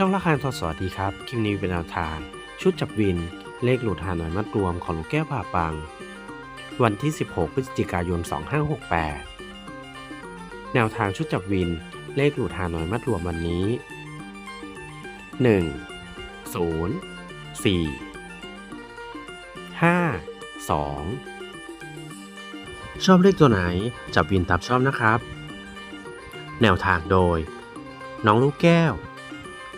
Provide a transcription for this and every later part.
ช่องละครทอสวัสดีครับ คลิปนี้เป็นแนวทาง ชุดจับวิน เลขหลุดหาหน่อยมัดรวมของลูกแก้วผ่าปัง วันที่ 16 พฤศจิกายน 2568 แนวทางชุดจับวิน เลขหลุดหาหน่อยมัดรวมวันนี้ 1 0 4 5 2ชอบเลขตัวไหน จับวินตามชอบนะครับ แนวทางโดย น้องลูกแก้ว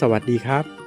สวัสดีครับ